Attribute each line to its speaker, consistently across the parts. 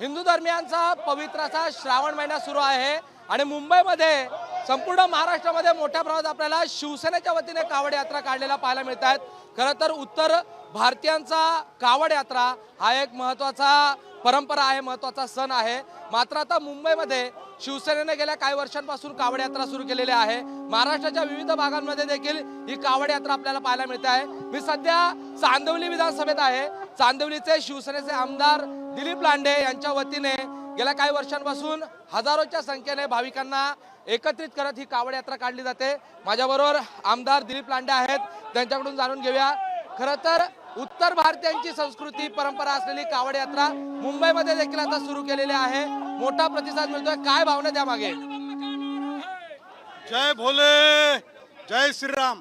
Speaker 1: हिंदू धर्मियांचा पवित्राचा श्रावण महिना सुरू आहे आणि मुंबईमध्ये संपूर्ण महाराष्ट्रामध्ये मोठ्या प्रमाणात आपल्याला शिवसेनेच्या वतीने कावड यात्रा काढलेल्या पाहायला मिळत आहेत खरं तर उत्तर भारतीयांचा कावड यात्रा हा एक महत्त्वाचा परंपरा आहे महत्त्वाचा सण आहे. मात्र आता मुंबईमध्ये शिवसेनेने गेल्या काही वर्षांपासून कावड यात्रा सुरू केलेली आहे. महाराष्ट्राच्या विविध भागांमध्ये देखील ही कावड यात्रा आपल्याला पाहायला मिळते आहे. मी सध्या चांदवली विधानसभेत आहे. चांदवलीचे शिवसेनेचे आमदार दिलीप लांडे यांच्या वतीने गेल्या काही वर्षांपासून हजारोच्या संख्येने भाविकांना एकत्रित करत ही कावड यात्रा काढली जाते. माझ्याबरोबर आमदार दिलीप लांडे आहेत. त्यांच्याकडून जाणून घेऊया. खरं तर उत्तर भारतीयांची संस्कृती परंपरा असलेली कावड यात्रा मुंबईमध्ये देखील आता सुरू केलेली आहे. मोठा प्रतिसाद मिळतोय. काय भावना त्या मागे?
Speaker 2: जय भोले जय श्रीराम.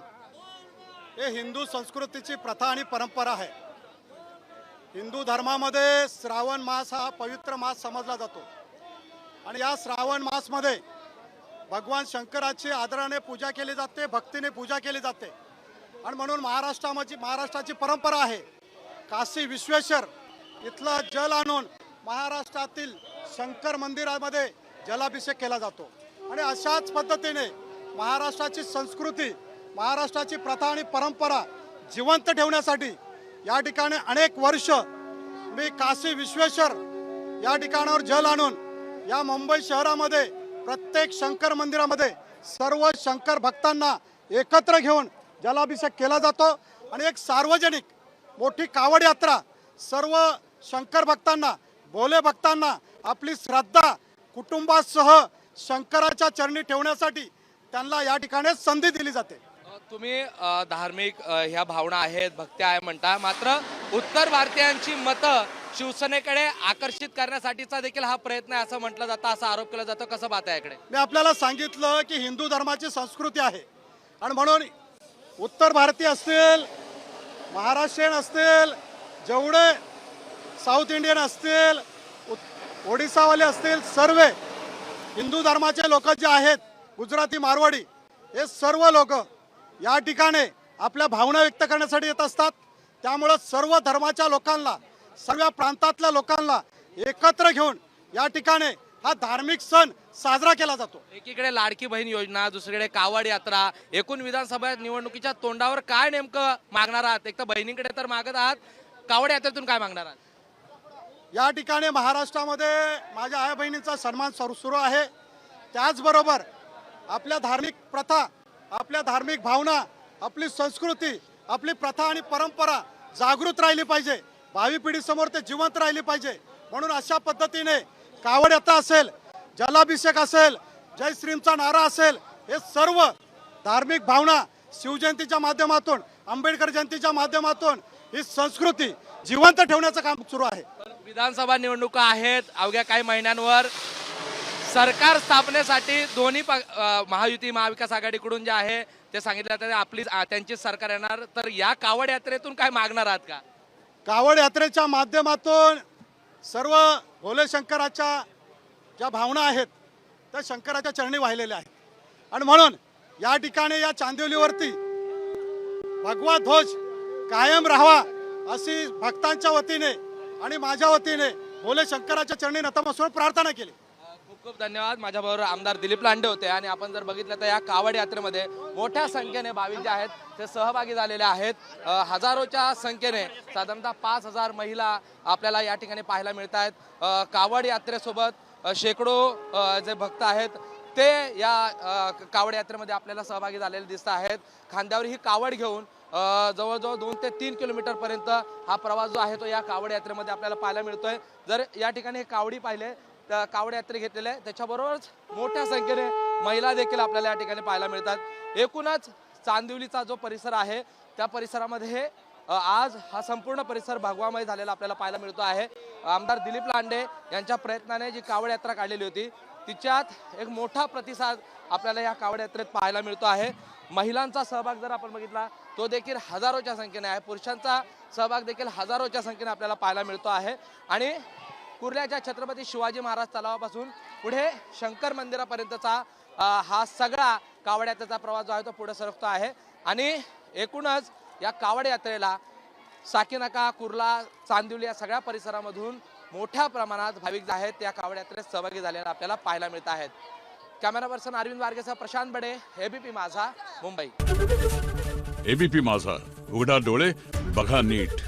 Speaker 2: हे हिंदू संस्कृतीची प्रथा आणि परंपरा आहे. हिंदू धर्मामध्ये श्रावण मास हा पवित्र मास समजला जातो. आणि या श्रावण मासमध्ये भगवान शंकराची आदराने पूजा केली जाते भक्तीने पूजा केली जाते. आणि म्हणून महाराष्ट्रामध्ये महाराष्ट्राची परंपरा आहे. काशी विश्वेश्वर इथलं जल आणून महाराष्ट्रातील शंकर मंदिरामध्ये जलाभिषेक केला जातो. आणि अशाच पद्धतीने महाराष्ट्राची संस्कृती महाराष्ट्राची प्रथा आणि परंपरा जिवंत ठेवण्यासाठी या ठिकाणी अनेक वर्ष मी काशी विश्वेश्वर या ठिकाणावर जल आणून या मुंबई शहरामध्ये प्रत्येक शंकर मंदिरामध्ये सर्व शंकर भक्तांना एकत्र घेऊन जलाभिषेक केला जातो आणि एक सार्वजनिक मोठी कावड यात्रा सर्व शंकर भक्तांना भोले भक्तांना आपली श्रद्धा कुटुंबासह शंकराच्या चरणी ठेवण्यासाठी त्यांना या ठिकाणी संधी दिली जाते.
Speaker 1: तुम्ही धार्मिक ह्या भावना आहेत भक्त्या आहे म्हणता मात्र उत्तर भारतीयांची मतं शिवसेनेकडे आकर्षित करण्यासाठीचा देखील हा प्रयत्न आहे असं म्हटलं जातं असा आरोप केला जातो. कसं पाहता याकडे?
Speaker 2: मी आपल्याला सांगितलं की हिंदू धर्माची संस्कृती आहे. आणि म्हणून उत्तर भारतीय असतील महाराष्ट्रीयन असतील जेवढे साऊथ इंडियन असतील उत- ओडिसावाले असतील सर्व हिंदू धर्माचे लोक जे आहेत गुजराती मारवाडी हे सर्व लोक या ठिकाणी आपल्या भावना व्यक्त करण्यासाठी येत असतात. त्यामुळं सर्व धर्माच्या लोकांना सर्व प्रांतातल्या लोकांना एकत्र घेऊन या ठिकाणी हा धार्मिक सण साजरा केला जातो.
Speaker 1: एकीकडे लाडकी बहीण योजना दुसरीकडे कावड यात्रा. एकूण विधानसभा निवडणुकीच्या तोंडावर काय नेमकं मागणार आहात? एक तर बहिणीकडे तर मागत आहात. कावड यात्रेतून काय मागणार आहात?
Speaker 2: या ठिकाणी महाराष्ट्रामध्ये माझ्या आई बहिणींचा सन्मान सुरू सुरू आहे. त्याचबरोबर आपल्या धार्मिक प्रथा आपल्या धार्मिक भावना आपली संस्कृती आपली प्रथा आणि परंपरा जागृत राहिली पाहिजे. भावी पिढीसमोर ते जिवंत राहिली पाहिजे. म्हणून अशा पद्धतीने कावड यात्रा असेल जलाभिषेक असेल जय श्रीमचा नारा असेल हे सर्व धार्मिक भावना शिवजयंतीच्या माध्यमातून आंबेडकर जयंतीच्या माध्यमातून ही संस्कृती जिवंत ठेवण्याचं काम सुरू आहे.
Speaker 1: विधानसभा निवडणुका आहेत अवघ्या काही महिन्यांवर सरकार स्थापनेसाठी दोन्ही प- महायुती महाविकास आघाडीकडून जे आहे ते सांगितलं जातं आपली त्यांचीच सरकार येणार. तर या कावड यात्रेतून काय मागणार आहात का?
Speaker 2: कावड यात्रेच्या माध्यमातून सर्व भोले शंकराच्या ज्या भावना आहेत त्या शंकराच्या चरणी वाहिलेल्या आहेत. आणि म्हणून या ठिकाणी या चांदिवलीवरती भगवा ध्वज कायम राहावा अशी भक्तांच्या वतीने आणि माझ्या वतीने भोले शंकराच्या चरणी नतमस्तक प्रार्थना केली.
Speaker 1: खूप धन्यवाद. माझ्याबरोबर आमदार दिलीप लांडे होते आणि आपण जर बघितलं तर या कावड यात्रेमध्ये मोठ्या संख्येने भाविक जे आहेत ते सहभागी झालेले आहेत. हजारोच्या संख्येने साधारणतः पाच हजार महिला आपल्याला या ठिकाणी पाहायला मिळत आहेत. कावड यात्रेसोबत शेकडो जे भक्त आहेत ते या कावड यात्रेमध्ये आपल्याला सहभागी झालेले दिसत आहेत. खांद्यावर ही कावड घेऊन जवळजवळ दोन ते तीन किलोमीटर पर्यंत हा प्रवास जो आहे तो या कावड यात्रेमध्ये आपल्याला पाहायला मिळतोय. जर या ठिकाणी कावडी पाहिले कावड यात्रे घेतलेले आहे त्याच्याबरोबरच मोठ्या संख्येने महिला देखील आपल्याला या ठिकाणी पाहायला मिळतात. एकूणच चांदिवलीचा जो परिसर आहे त्या परिसरामध्ये आज हा संपूर्ण परिसर भगवामय झालेला आपल्याला पाहायला मिळतो आहे. आमदार दिलीप लांडे यांच्या प्रयत्नाने जी कावड यात्रा काढलेली होती तिच्यात एक मोठा प्रतिसाद आपल्याला या कावड यात्रेत पाहायला मिळतो आहे. महिलांचा सहभाग जर आपण बघितला तो देखील हजारोच्या संख्येने आहे. पुरुषांचा सहभाग देखील हजारोच्या संख्येने आपल्याला पाहायला मिळतो आहे. आणि कुर्ल्याच्या छत्रपती शिवाजी महाराज तलावापासून पुढे शंकर मंदिरापर्यंतचा हा सगळा कावड यात्रेचा प्रवास जो आहे तो पुढे सरकतो आहे. आणि एकूणच या कावड यात्रेला साकीनाका कुर्ला चांदिवली या सगळ्या परिसरामधून मोठ्या प्रमाणात भाविक जे आहेत त्या कावड यात्रेत सहभागी झालेला आपल्याला पाहायला मिळत आहेत. कॅमेरा पर्सन अरविंद वारगेसह प्रशांत बडे एबीपी माझा मुंबई.
Speaker 3: एबीपी माझा उघडा डोळे बघा नीट.